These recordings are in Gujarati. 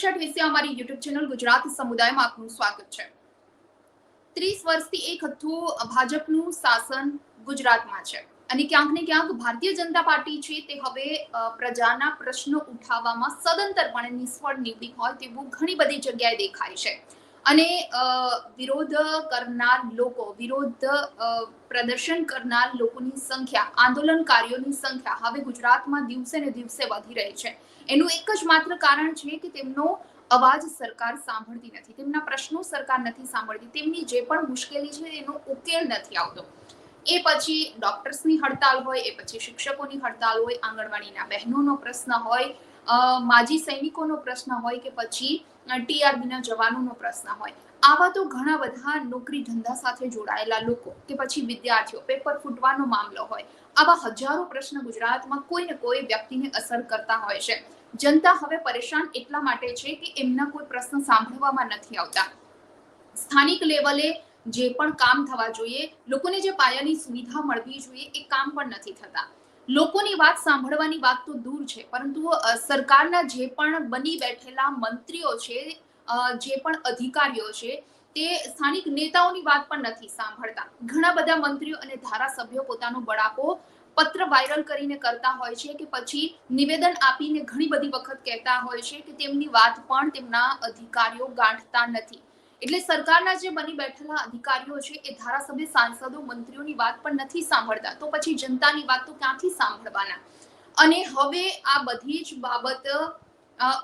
સમીક્ષા વિશે અમારી યુટ્યુબ ચેનલ ગુજરાત સમુદાયમાં આપનું સ્વાગત છે. ત્રીસ વર્ષથી એક હતું ભાજપનું શાસન ગુજરાતમાં છે અને ક્યાંક ને ક્યાંક ભારતીય જનતા પાર્ટી છે તે હવે પ્રજાના પ્રશ્નો ઉઠાવવામાં સદંતરપણે નિષ્ફળ નીવડી હોય તેવું ઘણી બધી જગ્યાએ દેખાય છે. અને વિરોધ કરનાર લોકો, વિરોધ પ્રદર્શન કરનાર લોકોની સંખ્યા, આંદોલનકારીઓની સંખ્યા હવે ગુજરાતમાં દિવસે ને દિવસે વધી રહી છે. એનું એક જ માત્ર કારણ છે કે તેમનો અવાજ સરકાર સાંભળતી નથી. તેમના પ્રશ્નો સરકાર નથી સાંભળતી. તેમની જે પણ મુશ્કેલી છે એનો ઉકેલ નથી આવતો. એ પછી ડોક્ટર્સની હડતાલ હોય, એ પછી શિક્ષકોની હડતાલ હોય, આંગણવાડીના બહેનોનો પ્રશ્ન હોય માજી સૈનિકોનો પ્રશ્ન હોય કે પછી ટીઆરબીના જવાનોનો પ્રશ્ન હોય. આવા તો ઘણા બધા નોકરી ધંધા સાથે જોડાયેલા લોકો કે પછી વિદ્યાર્થીઓ, પેપર ફૂટવાનો મામલો હોય. આવા હજારો પ્રશ્ન ગુજરાતમાં કોઈ ને કોઈ વ્યક્તિને અસર કરતા હોય છે. જનતા હવે પરેશાન એટલા માટે છે કે એમના કોઈ પ્રશ્ન સાંભળવામાં નથી આવતા. સ્થાનિક લેવલે જે પણ કામ થવા જોઈએ, લોકોને જે પાયાની સુવિધા મળવી જોઈએ એ કામ પણ નથી થતા. લોકોની વાત સાંભળવાની વાત તો દૂર છે, પરંતુ સરકારના જે પણ બની બેઠેલા મંત્રીઓ છે જે પણ અધિકારીઓ છે, તે સ્થાનિક નેતાઓની વાત પણ નથી સાંભળતા. ઘણા બધા મંત્રીઓ અને ધારાસભ્યો પોતાનો બળાપો પત્ર વાયરલ કરીને કરતા હોય છે કે પછી નિવેદન આપીને ઘણી બધી વખત કહેતા હોય છે કે તેમની વાત પણ તેમના અધિકારીઓ ગાંઠતા નથી. એટલે સરકારના જે બની બેઠેલા અધિકારીઓ છે એ ધારાસભ્ય, સાંસદો, મંત્રીઓની વાત પણ નથી સાંભળતા. તો પછી જનતાની વાત તો ક્યાંથી સાંભળવાના? અને હવે આ બધી જ બાબત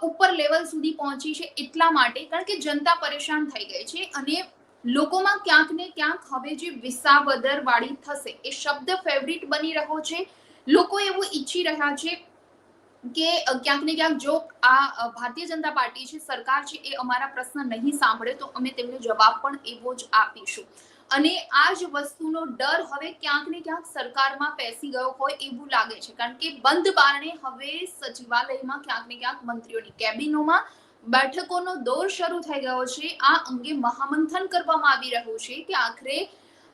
ઉપર લેવલ સુધી પહોંચી છે એટલા માટે કારણ કે જનતા પરેશાન થઈ ગઈ છે અને લોકોમાં ક્યાંક ને ક્યાંક હવે જે વિસાવદર વાળી થશે એ શબ્દ ફેવરિટ બની રહ્યો છે. લોકો એવું ઈચ્છી રહ્યા છે કે ક્યાંક ને ક્યાંક જો આ ભારતીય જનતા પાર્ટી છે, સરકાર છે, એ અમારા પ્રશ્ન નહીં સાંભળે તો અમે તેમને જવાબ પણ એવો જ આપીશું. અને આ જ વસ્તુનો ડર હવે ક્યાંક ને ક્યાંક સરકારમાં પેસી ગયો હોય એવું લાગે છે. કારણ કે બંધ બારણે હવે સચિવાલયમાં ક્યાંક ને ક્યાંક મંત્રીઓની કેબિનોમાં બેઠકોનો દોર શરૂ થઈ ગયો છે. આ અંગે મહામંથન કરવામાં આવી રહ્યું છે કે આખરે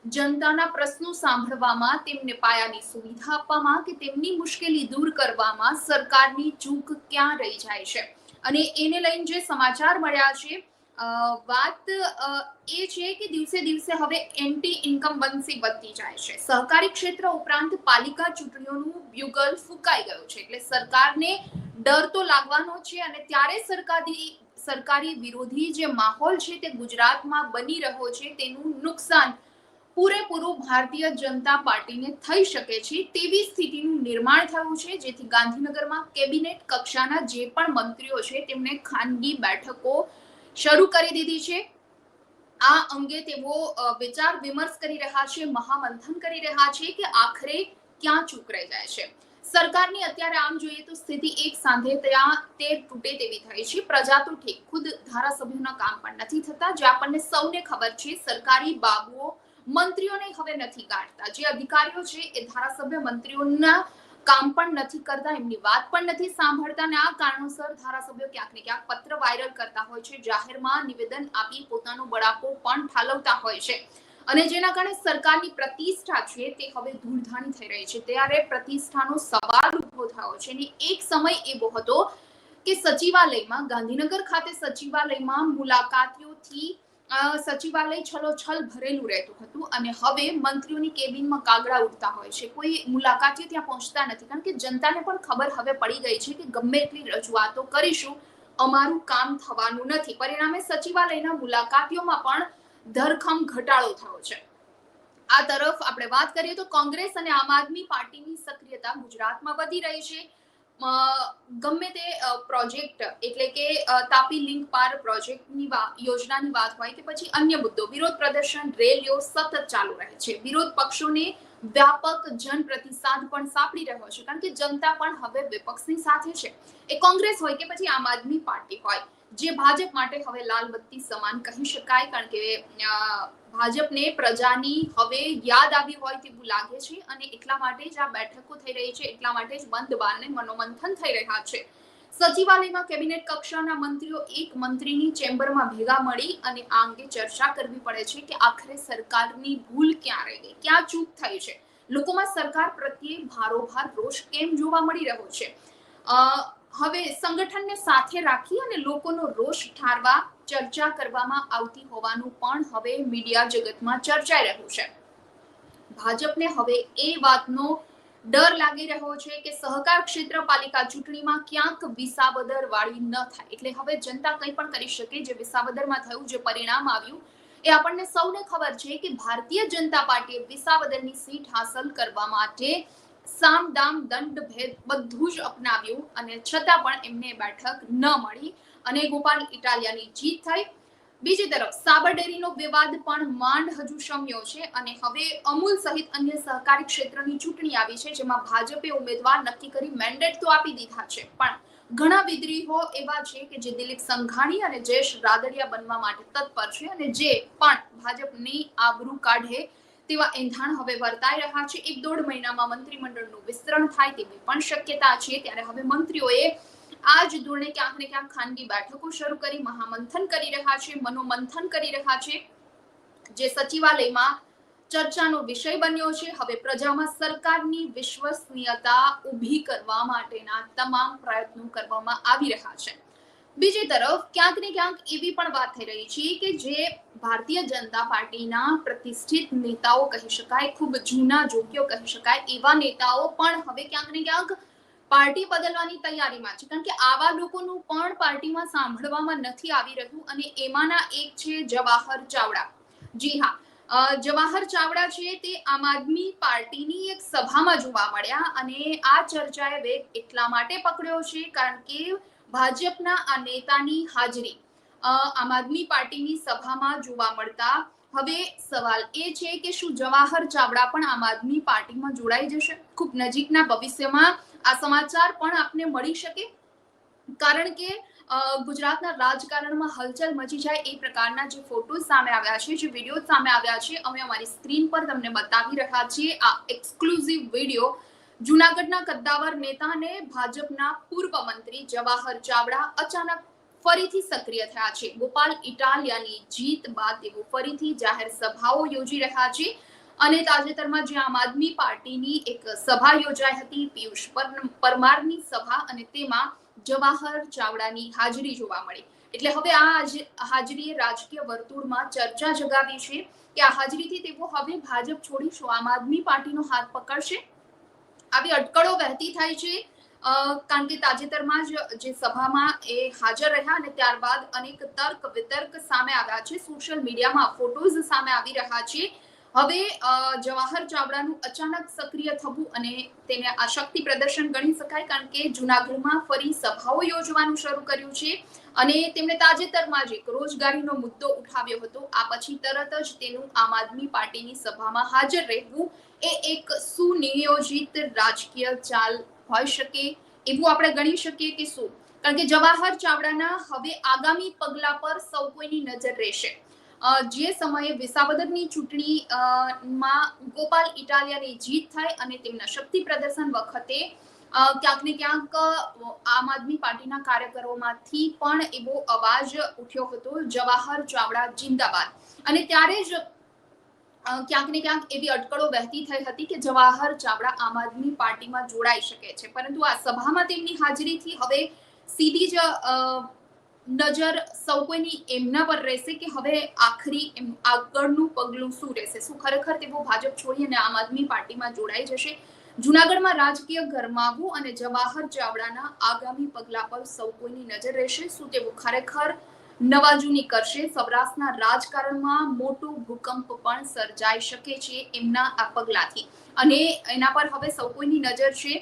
જનતાના પ્રશ્નો સાંભળવામાં, તેમને પાયાની સુવિધા આપવામાં કે તેમની મુશ્કેલી દૂર કરવામાં સરકારની ચૂક ક્યાં રહી જાય છે? અને એને લઈને જે સમાચાર મળ્યા છે વાત એ છે કે દિવસે દિવસે હવે એન્ટી ઇન્કમબન્સી વધતી જાય છે. સહકારી ક્ષેત્ર ઉપરાંત પાલિકા ચૂંટણીઓનું બ્યુગલ ફૂંકાઈ ગયું છે. એટલે સરકારને ડર તો લાગવાનો છે અને ત્યારે સરકારી સરકારી વિરોધી જે માહોલ છે તે ગુજરાતમાં બની રહ્યો છે તેનું નુકસાન પૂરેપૂરું ભારતીય જનતા પાર્ટીને થઈ શકે છે તેવી સ્થિતિનું નિર્માણ થયું છે. જેથી ગાંધીનગરમાં કેબિનેટ કક્ષાના જે પણ મંત્રીઓ છે તેમણે ખાનગી બેઠકો શરૂ કરી દીધી છે. આ અંગે તેઓ વિચાર વિમર્શ કરી રહ્યા છે, મહામંથન કરી રહ્યા છે કે આખરે ક્યાં ચૂક રહી જાય છે. સરકારની અત્યારે આમ જોઈએ તો સ્થિતિ એક સાંધે ત્યાં તે તૂટે તેવી થઈ છે. પ્રજા તો ઠીક ખુદ ધારાસભ્યોના કામ પણ નથી થતા. જે આપણને સૌને ખબર છે, સરકારી બાબુઓ મંત્રીઓને હવે નથી કાઢતા જે અધિકારીઓ છે એ ધારાસભ્ય મંત્રીઓના કામ પણ નથી કરતા, એમની વાત પણ નથી સાંભળતા અને આ કારણોસર ધારાસભ્યો ક્યાંક ને ક્યાંક પત્ર વાયરલ કરતા હોય છે, જાહેરમાં નિવેદન આપી પોતાનો બળાપો પણ ઠાલવતા હોય છે. અને જેના કારણે સરકારની પ્રતિષ્ઠા છે તે હવે ધૂળધાણી થઈ રહી છે. ત્યારે પ્રતિષ્ઠાનો સવાલ ઊભો થયો છે અને એક સમય એવો હતો કે સચિવાલયમાં, ગાંધીનગર ખાતે સચિવાલયમાં મુલાકાતીઓથી સચિવાલય છલોછલ ભરેલું રહેતું હતું અને હવે મંત્રીઓની કેબિનમાં કાગડા ઉડતા હોય છે. કોઈ મુલાકાતીઓ ત્યાં પહોંચતા નથી. કારણ કે જનતાને પણ ખબર હવે પડી ગઈ છે કે ગમે એટલી રજૂઆતો કરીશું, અમારું કામ થવાનું નથી. પરિણામે સચિવાલયના મુલાકાતીઓમાં પણ ધરખમ ઘટાડો થયો છે. આ તરફ આપણે વાત કરીએ તો કોંગ્રેસ અને આમ આદમી પાર્ટીની સક્રિયતા ગુજરાતમાં વધી રહી છે. ગમે તે પ્રોજેક્ટ એટલે કે તાપી લિંક પાર પ્રોજેક્ટની યોજનાની વાત હોય કે પછી અન્ય મુદ્દો, વિરોધ પ્રદર્શન, રેલીઓ સતત ચાલુ રહે છે. વિરોધ પક્ષોને વ્યાપક જન પ્રતિસાદ પણ સાંપડી રહ્યો છે, કારણ કે જનતા પણ હવે વિપક્ષની સાથે છે. એ કોંગ્રેસ હોય કે પછી આમ આદમી પાર્ટી હોય જે ભાજપ માટે હવે લાલ બત્તી સમાન કહી શકાય, કારણ કે ભાજપને પ્રજાની હવે યાદ આવી હોય તેવું લાગે છે અને એટલા માટે જ આ બેઠકો થઈ રહી છે, એટલા માટે જ બંધ બારને મનોમંથન થઈ રહ્યા છે. સચિવાલયમાં કેબિનેટ કક્ષાના મંત્રીઓ એક મંત્રીની ચેમ્બરમાં ભેગા મળી અને આ અંગે ચર્ચા કરવી પડે છે કે આખરે સરકારની ભૂલ ક્યાં રહી ગઈ ક્યાં ચૂક થઈ છે? લોકોમાં સરકાર પ્રત્યે ભારોભાર રોષ કેમ જોવા મળી રહ્યો છે? હવે સંગઠનને સાથે રાખી અને લોકોનો રોષ ઠારવા ચર્ચા કરવામાં આવતી હોવાનું પણ હવે મીડિયા જગતમાં ચર્ચાઈ રહ્યું છે. ભાજપને હવે એ વાતનો ડર લાગી રહ્યો છે કે સહકાર ક્ષેત્ર પાલિકા ચૂંટણીમાં ક્યાંક વિસાવદર વાળી ન થાય. એટલે હવે જનતા કંઈ પણ કરી શકે જે વિસાવદરમાં થયું, જે પરિણામ આવ્યું, એ આપણને સૌને ખબર છે કે ભારતીય જનતા પાર્ટીએ વિસાવદરની સીટ હાંસલ કરવા માટે સામ દામ દંડ ભેદ બધું જ અપનાવ્યું અને છતાં પણ એમને બેઠક ન મળી અને ગોપાલ ઇટાલિયાની જીત થઈ. બીજી તરફ સાબર ડેરીનો વિવાદ પણ માંડ હજુ શમ્યો છે અને હવે અમૂલ સહિત અન્ય સહકારી ક્ષેત્રની ચૂંટણી આવી છે જેમાં ભાજપે ઉમેદવાર નક્કી કરી મેન્ડેટ તો આપી દીધા છે. પણ ઘણા વિદ્રીહો એવા છે કે જે દિલીપ સંઘાણી અને જયેશ રાદડિયા બનવા માટે તત્પર છે અને જે પણ ભાજપની આબરૂ કાઢે તેવા એંધાણ હવે વર્તાઈ રહ્યા છે. એક દોઢ મહિનામાં મંત્રીમંડળનું વિસ્તરણ થાય તેવી પણ શક્યતા છે. ત્યારે હવે મંત્રીઓએ આ ધોરણે ક્યાંક ને ક્યાંક ખાનગી બેઠકો શરૂ કરી, મહામંથન કરી રહ્યા છે, મનોમંથન કરી રહ્યા છે. જે સચિવાલયમાં ચર્ચાનો વિષય બન્યો છે. હવે પ્રજામાં સરકારની વિશ્વસનીયતા ઊભી કરવા માટેના તમામ પ્રયત્નો કરવામાં આવી રહ્યા છે. બીજી તરફ, ક્યાંક ને ક્યાંક એવી પણ વાત થઈ રહી છે કે જે ભારતીય જનતા પાર્ટીના પ્રતિષ્ઠિત નેતાઓ કહી શકાય, ખૂબ જૂના જોગ્યો કહી શકાય, એવા નેતાઓ પણ હવે ક્યાંક ને ક્યાંક પાર્ટી બદલવાની તૈયારીમાં છે. કારણ કે આવા લોકોનું પણ પાર્ટીમાં સાંભળવામાં નથી આવી રહ્યું અને એમાંના એક છે જવાહર ચાવડા. જી હા જવાહર ચાવડા છે તે આમ આદમી પાર્ટીની એક સભામાં જોવા મળ્યા અને આ ચર્ચાએ વેગ એટલા માટે પકડ્યો છે કારણ કે ભાજપના આ નેતાની હાજરી. આમ આદમી પાર્ટીની સભામાં જોવા મળતા હવે સવાલ એ છે કે શું જવાહર ચાવડા પણ આમ આદમી પાર્ટીમાં જોડાઈ જશે? ખૂબ નજીકના ભવિષ્યમાં આ સમાચાર પણ આપને મળી શકે? કારણ કે ગુજરાતના રાજકારણમાં હલચલ મચી જાય એ પ્રકારના જે ફોટોઝ સામે આવ્યા છે, જે વીડિયો સામે આવ્યા છે, અમે અમારી સ્ક્રીન પર તમને બતાવી રહ્યા છીએ આ એક્સક્લુઝિવ વીડિયો જુનાગઢના કદ્દાવર નેતાને ભાજપના પૂર્વ મંત્રી જવાહર ચાવડા અચાનક ફરીથી સક્રિય થયા છે. ગોપાલ ઇટાલિયાની જીત બાદ તેઓ ફરીથી જાહેર સભાઓ યોજી રહ્યા છે અને તાજેતરમાં જે આમ આદમી પાર્ટીની એક સભા યોજાઈ હતી, પિયુષ પર- પરમારની સભા અને તેમાં જવાહર ચાવડાની હાજરી જોવા મળી. એટલે હવે આ હાજ- હાજરીએ રાજકીય વર્તુળમાં ચર્ચા જગાવી છે કે આ હાજરીથી તેઓ હવે ભાજપ છોડી શું આમ આદમી પાર્ટીનો હાથ પકડશે? આવી અટકળો વહેતી થાય છે. કારણ કે તાજેતરમાં જ જે સભામાં એ હાજર રહ્યા અને ત્યારબાદ અનેક તર્ક વિતર્ક સામે આવ્યા છે. સોશિયલ મીડિયામાં ફોટોઝ સામે આવી રહ્યા છે. હવે જવાહર ચાવડાનું અચાનક સક્રિય થવું અને તેને આ શક્તિ પ્રદર્શન ગણી શકાય, કારણ કે જુનાગઢમાં ફરી સભાઓ યોજવાનું શરૂ કર્યું છે. અને તેમણે તાજેતરમાં જ એક રોજગારીનો મુદ્દો ઉઠાવ્યો હતો. આ પછી તરત જ તેનું આમ આદમી પાર્ટીની સભામાં હાજર રહેવું એ એક સુનિયોજિત રાજકીય ચાલ હોઈ શકે એવું આપણે ગણી શકીએ કે શું? કારણ કે જવાહર ચાવડાના હવે આગામી પગલા પર સૌ કોઈની નજર રહેશે. જે સમયે વિસાવદરની ચૂંટણી માં ગોપાલ ઇટાલિયાની જીત થાય અને તેમના શક્તિ પ્રદર્શન વખતે ક્યાંક ને ક્યાંક આમ આદમી પાર્ટીના કાર્યકરોમાંથી પણ એવો અવાજ ઉઠ્યો હતો, જવાહર ચાવડા જિંદાબાદ. અને ત્યારે જ ક્યાંક ને ક્યાંક એવી અટકળો વહેતી થઈ હતી કે જવાહર ચાવડા આમ આદમી પાર્ટીમાં જોડાઈ શકે છે. પરંતુ આ સભામાં તેમની હાજરીથી હવે સીધી જ નજર સૌ કોઈની એમના પર રહેશે કે હવે આખરી એમ, આગળનું પગલું શું રહેશે? શું ખરેખર તેઓ ભાજપ છોડી અને આમ આદમી પાર્ટીમાં જોડાઈ જશે? જુનાગઢમાં રાજકીય ગરમાવું અને જવાહર ચાવડાના આગામી પગલા પર સૌ કોઈની નજર રહેશે. શું તેઓ ખરેખર નવાજૂની કરશે? સૌરાષ્ટ્રના રાજકારણમાં મોટો ભૂકંપ પણ સર્જાઈ શકે છે એમના આ પગલાથી. અને એના પર હવે સૌ કોઈની નજર છે.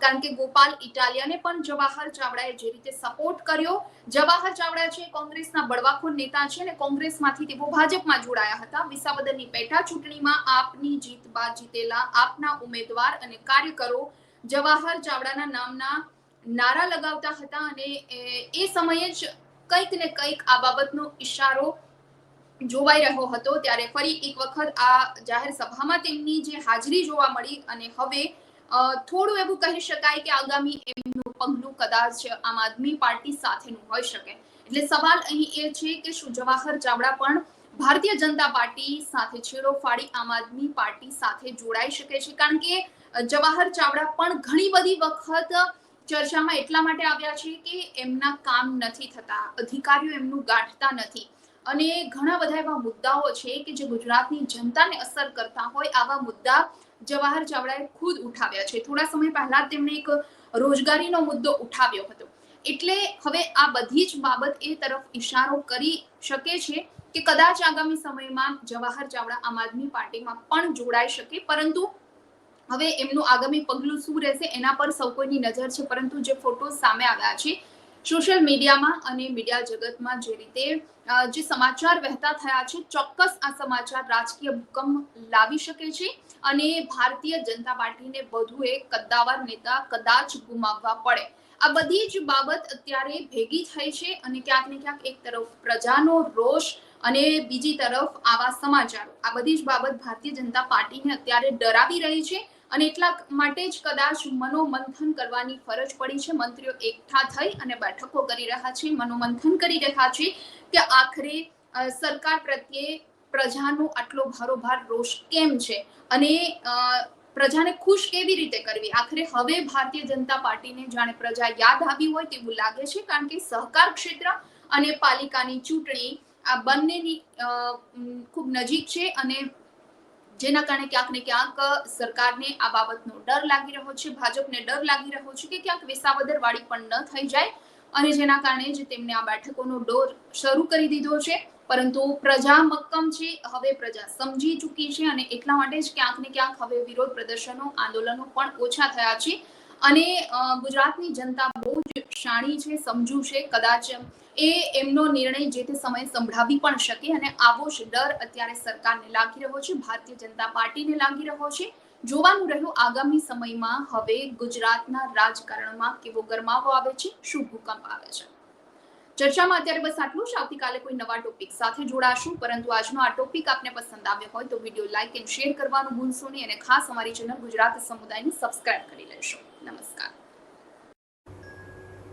કારણ કે ગોપાલ ઇટાલિયાને પણ જવાહર ચાવડાએ જે રીતે સપોર્ટ કર્યો, જવાહર ચાવડા છે કોંગ્રેસના બળવાખોર નેતા છે અને કોંગ્રેસમાંથી તેઓ ભાજપમાં જોડાયા હતા. વિસાવદરની પેટા ચૂંટણીમાં આપની જીત બાદ જીતેલા આપના ઉમેદવાર અને કાર્યકરો જવાહર ચાવડાના નામના નારા લગાવતા હતા અને, એ- સમયે જ કંઈક ને કંઈક આ બાબતનો ઇશારો જોવાઈ રહ્યો હતો. ત્યારે ફરી એક વખત આ જાહેર સભામાં તેમની જે હાજરી જોવા મળી અને હવે થોડું એવું કહી શકાય કે આગામી એમનું પગલું કદાચ આમ આદમી પાર્ટી સાથેનું હોઈ શકે. એટલે સવાલ અહીં એ છે કે શું જવાહર ચાવડા પણ ભારતીય જનતા પાર્ટી સાથે છેડો ફાડી આમ આદમી પાર્ટી સાથે જોડાઈ શકે છે? કારણ કે જવાહર ચાવડા પણ ઘણી બધી વખત ચર્ચામાં એટલા માટે આવ્યા છે કે એમના કામ નથી થતા, અધિકારીઓ એમનું ગાંઠતા નથી. અને ઘણા બધા એવા મુદ્દાઓ છે કે જે ગુજરાતની જનતાને અસર કરતા હોય આવા મુદ્દા જવાહર ચાવડાએ ખુદ ઉઠાવ્યા છે. થોડા સમય પહેલા તેમણે એક રોજગારીનો મુદ્દો ઉઠાવ્યો હતો. એટલે હવે આ બધી જ બાબત એ તરફ ઈશારો કરી શકે છે કે કદાચ આગામી સમયમાં જવાહર ચાવડા આમ આદમી પાર્ટીમાં પણ જોડાઈ શકે. પરંતુ હવે એમનું આગામી પગલું શું રહેશે એના પર સૌ કોઈની નજર છે. પરંતુ જે ફોટો સામે આવ્યા છે સોશિયલ મીડિયામાં અને મીડિયા જગતમાં જે રીતે જે સમાચાર વહેતા થયા છે, ચોક્કસ આ સમાચાર રાજકીય ભૂકંપ લાવી શકે છે અને ભારતીય જનતા પાર્ટીને વધુ એક કદ્દાવર નેતા કદાચ ગુમાવવા પડે. આ બધી જ બાબત અત્યારે ભેગી થઈ છે અને ક્યાંક ને ક્યાંક એક તરફ પ્રજાનો રોષ અને બીજી તરફ આવા સમાચારો. આ બધી જ બાબત ભારતીય જનતા પાર્ટીને અત્યારે ડરાવી રહી છે અને એટલા માટે જ કદાચ મનોમંથન કરવાની ફરજ પડી છે. મંત્રીઓ એકઠા થઈ અને બેઠકો કરી રહ્યા છે, મનોમંથન કરી રહ્યા છે કે આખરે સરકાર પ્રત્યે પ્રજાનો આટલો ભારોભાર રોષ કેમ છે? અને પ્રજાને ખુશ કેવી રીતે કરવી? આખરે હવે ભારતીય જનતા પાર્ટીને જાણે પ્રજા યાદ આવી હોય તેવું લાગે છે, કારણ કે સહકાર ક્ષેત્ર અને પાલિકાની ચૂંટણી આ બંનેની ખૂબ નજીક છે અને જેના કારણે ક્યાંક ને ક્યાંક સરકારને આ બાબતનો ડર લાગી રહ્યો છે, ભાજપને ડર લાગી રહ્યો છે કે ક્યાંક વિસાવદર વાળી પણ ન થઈ જાય અને જેના કારણે જ તેમને આ બેઠકોનો ડોર શરૂ કરી દીધો છે. પરંતુ પ્રજા મક્કમ છે, હવે પ્રજા સમજી ચૂકી છે અને એટલા માટે જ ક્યાંક ને ક્યાંક હવે વિરોધ પ્રદર્શનો, આંદોલનો પણ ઓછા થયા છે. અને ગુજરાતની જનતા બહુ જ શાણી છે, સમજુ છે. કદાચ એ એમનો નિર્ણય જે તે સમયે સંભળાવી પણ શકે અને આવો જ ડર અત્યારે સરકારને લાગી રહ્યો છે, ભારતીય જનતા પાર્ટીને લાગી રહ્યો છે. જોવાનું રહ્યું આગામી સમયમાં હવે ગુજરાતના રાજકારણમાં કેવો ગરમાવો આવે છે, શું ભૂકંપ આવે છે. ચર્ચામાં અત્યારે બસ આટલું જ. આવતીકાલે કોઈ નવા ટોપિક સાથે જોડાશું. પરંતુ આજનો આ ટોપિક આપને પસંદ આવ્યો હોય તો વીડિયો લાઇક એન્ડ શેર કરવાનું ભૂલશો નહીં અને ખાસ અમારી ચેનલ ગુજરાત સમુદાયને સબસ્ક્રાઇબ કરી લેશો નમસ્કાર.